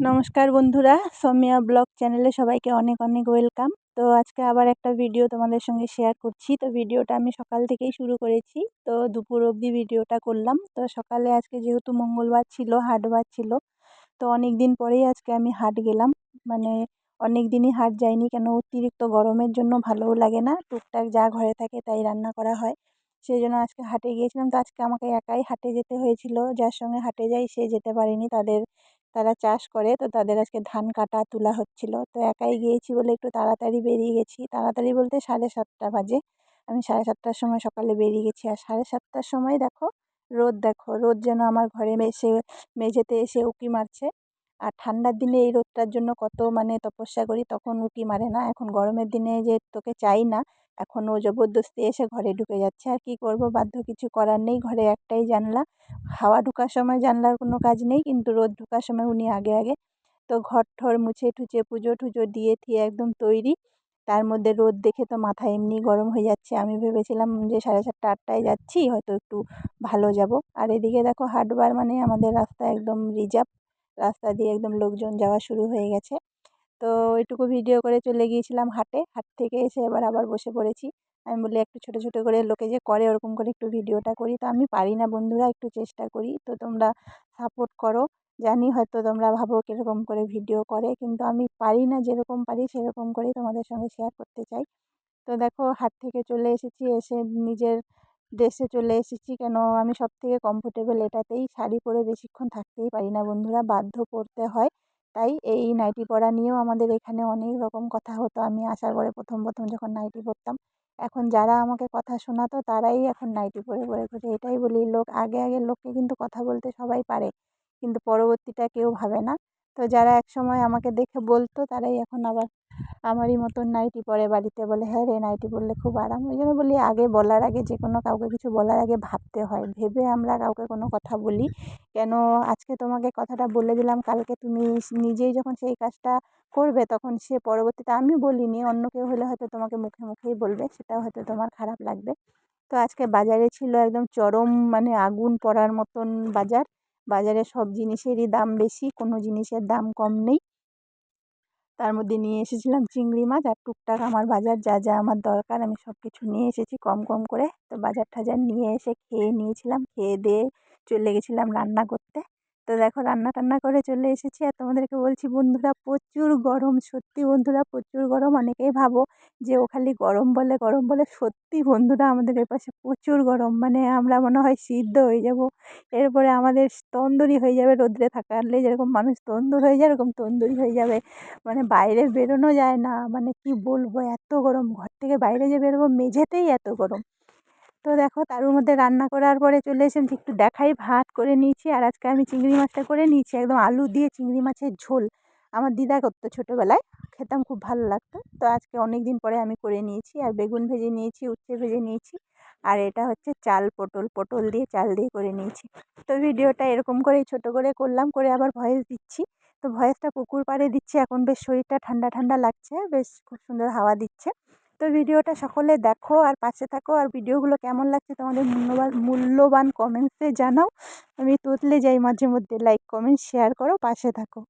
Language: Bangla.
নমস্কার বন্ধুরা, সৌমিয়া ব্লগ চ্যানেলে সবাইকে অনেক অনেক ওয়েলকাম। তো আজকে আবার একটা ভিডিও তোমাদের সঙ্গে শেয়ার করছি। তো ভিডিওটা আমি সকাল থেকেই শুরু করেছি। তো দুপুর অবধি ভিডিওটা করলাম। তো সকালে আজকে যেহেতু মঙ্গলবার ছিল, হাটবার ছিল, তো অনেক দিন পরেই আজকে আমি হাট গেলাম। মানে অনেক দিনই হাট যাইনি কেন অতিরিক্ত গরমের জন্য ভালোও লাগে না। টুকটাক যা ঘরে থাকে তাই রান্না করা হয়। সেই জন্য আজকে হাটে গিয়েছিলাম। তো আজকে আমাকে একাই হাটে যেতে হয়েছিল। যার সঙ্গে হাটে যাই সে যেতে পারেনি। তাদের তারা চাষ করে, তো তাদের আজকে ধান কাটা তোলা হচ্ছিল। তো একাই গিয়েছি বলে একটু তাড়াতাড়ি বেরিয়ে গেছি। তাড়াতাড়ি বলতে সাড়ে সাতটা বাজে। আমি সাড়ে সাতটার সময় সকালে বেরিয়ে গেছি। আর সাড়ে সাতটার সময় দেখো, রোদ দেখো। রোদ যেন আমার ঘরে এসে, মেঝেতে এসে উঁকি মারছে। আর ঠান্ডার দিনে এই রোদটার জন্য কত মানে তপস্যা করি তখন উঁকি মারে না। এখন গরমের দিনে যে তোকে চাই না, এখন ও জবরদস্তি এসে ঘরে ঢুকে যাচ্ছে। আর কি করব? বাধ্য কিছু করার নেই। ঘরে একটাই জানলা। হাওয়া ঢোকার সময় জানলার কোনো কাজ নেই, কিন্তু রোদ ঢোকার সময় উনি আগে আগে তো ঘর ঠর মুছে ঠুছে পুজো টুজো দিয়ে থিয়ে একদম তৈরি। তার মধ্যে রোদ দেখে তো মাথা এমনি গরম হয়ে যাচ্ছে। আমি ভেবেছিলাম যে সাড়ে সাতটা, আটটায় যাচ্ছি, হয়তো একটু ভালো যাব। আর এদিকে দেখো হাটবার মানে আমাদের রাস্তা একদম রিজার্ভ। রাস্তা দিয়ে একদম লোকজন যাওয়া শুরু হয়ে গেছে। তো ওইটুকু ভিডিও করে চলে গিয়েছিলাম হাটে। হাট থেকে এসে এবার আবার বসে পড়েছি। আমি বলি একটু ছোটো ছোটো করে লোকে যে করে, ওরকম করে একটু ভিডিওটা করি। তো আমি পারি না বন্ধুরা, একটু চেষ্টা করি। তো তোমরা সাপোর্ট করো। জানি হয়তো তোমরা ভাবো কীরকম করে ভিডিও করে, কিন্তু আমি পারি না যেরকম পারি সেরকম করেই তোমাদের সঙ্গে শেয়ার করতে চাই। তো দেখো, হাট থেকে চলে এসেছি, এসে নিজের ড্রেসে চলে এসেছি কেন? আমি সব থেকে কমফোর্টেবল এটাতেই শাড়ি পরে বেশিক্ষণ থাকতেই পারি না বন্ধুরা, বাধ্য পরতে হয়। তাই এই নাইটি পরা নিয়েও আমাদের এখানে অনেক রকম কথা হতো। আমি আসার পরে প্রথম প্রথম যখন নাইটি পরতাম, এখন যারা আমাকে কথা শোনাতো তারাই এখন নাইটি পরে পরে ঘুরে এটাই বলি, লোক আগে আগে লোককে কিন্তু কথা বলতে সবাই পারে, কিন্তু পরবর্তীটা কেউ ভাবে না। তো যারা একসময় আমাকে দেখে বলতো, তারাই এখন আবার আমারই মতন নাইটি পরে বাড়িতে বলে হ্যাঁ রে, নাইটি পরলে খুব আরাম। ওই জন্য বলি, আগে বলার আগে যে কোনো কাউকে কিছু বলার আগে ভাবতে হয়। ভেবে আমরা কাউকে কোনো কথা বলি। কেন আজকে তোমাকে কথাটা বলে দিলাম, কালকে তুমি নিজেই যখন সেই কাজটা করবে, তখন সে পরবর্তীতে আমি বলিনি, অন্য কেউ হলে হয়তো তোমাকে মুখে মুখেই বলবে, সেটাও হয়তো তোমার খারাপ লাগবে। তো আজকে বাজারে ছিল একদম চরম মানে আগুন পড়ার মতন বাজার। বাজারে সব জিনিসেরই দাম বেশি, কোনো জিনিসের দাম কম নেই। তার মধ্যে নিয়ে এসেছিলাম চিংড়ি মাছ আর টুকটাক আমার বাজার যা যা আমার দরকার আমি সব কিছু নিয়ে এসেছি কম কম করে। তো বাজার টাজার নিয়ে এসে খেয়ে নিয়েছিলাম, খেয়ে দিয়ে চলে গেছিলাম রান্না করতে। তো দেখো, রান্না টান্না করে চলে এসেছি। আর তোমাদেরকে বলছি, বন্ধুরা, প্রচুর গরম, সত্যি বন্ধুরা, প্রচুর গরম। অনেকেই ভাবো যে ও খালি গরম বলে গরম বলে। সত্যি বন্ধুরা, আমাদের এপাশে প্রচুর গরম। মানে আমরা মনে হয় সিদ্ধ হয়ে যাব। এরপরে আমাদের তন্দুরি হয়ে যাবে রোদ্রে থাকালে। যেরকম মানুষ তন্দুর হয়ে যায় এরকম তন্দুরি হয়ে যাবে। মানে বাইরে বেরোনো যায় না। মানে কি বলব, এত গরম। ঘর থেকে বাইরে যে বেরোবো, মেঝেতেই এত গরম। তো দেখো তার মধ্যে রান্না করার পরে চলে এসেছি একটু দেখাই, ভাত করে নিয়েছি আর আজকে আমি চিংড়ি মাছটা করে নিয়েছি, একদম আলু দিয়ে চিংড়ি মাছের ঝোল। আমার দিদা করতো ছোটোবেলায়, খেতাম খুব ভালো লাগতো। তো আজকে অনেক দিন পরে আমি করে নিয়েছি, আর বেগুন ভেজে নিয়েছি, উচ্ছে ভেজে নিয়েছি, আর এটা হচ্ছে চাল পটল পটল দিয়ে চাল দিয়ে করে নিয়েছি। তো ভিডিওটা এরকম করেই ছোটো করে করলাম, করে আবার ভয়েস দিচ্ছি। তো ভয়েসটা পুকুর পাড়ে দিচ্ছি, এখন বেশ শরীরটা ঠান্ডা ঠান্ডা লাগছে, বেশ খুব সুন্দর হাওয়া দিচ্ছে। তো ভিডিওটা সকলে দেখো আর পাশে থাকো। আর ভিডিওগুলো কেমন লাগছে তোমাদের মূল্যবান মূল্যবান কমেন্টসে জানাও। আমি তুতলে যাই মাঝে মধ্যে লাইক কমেন্ট শেয়ার করো, পাশে থাকো।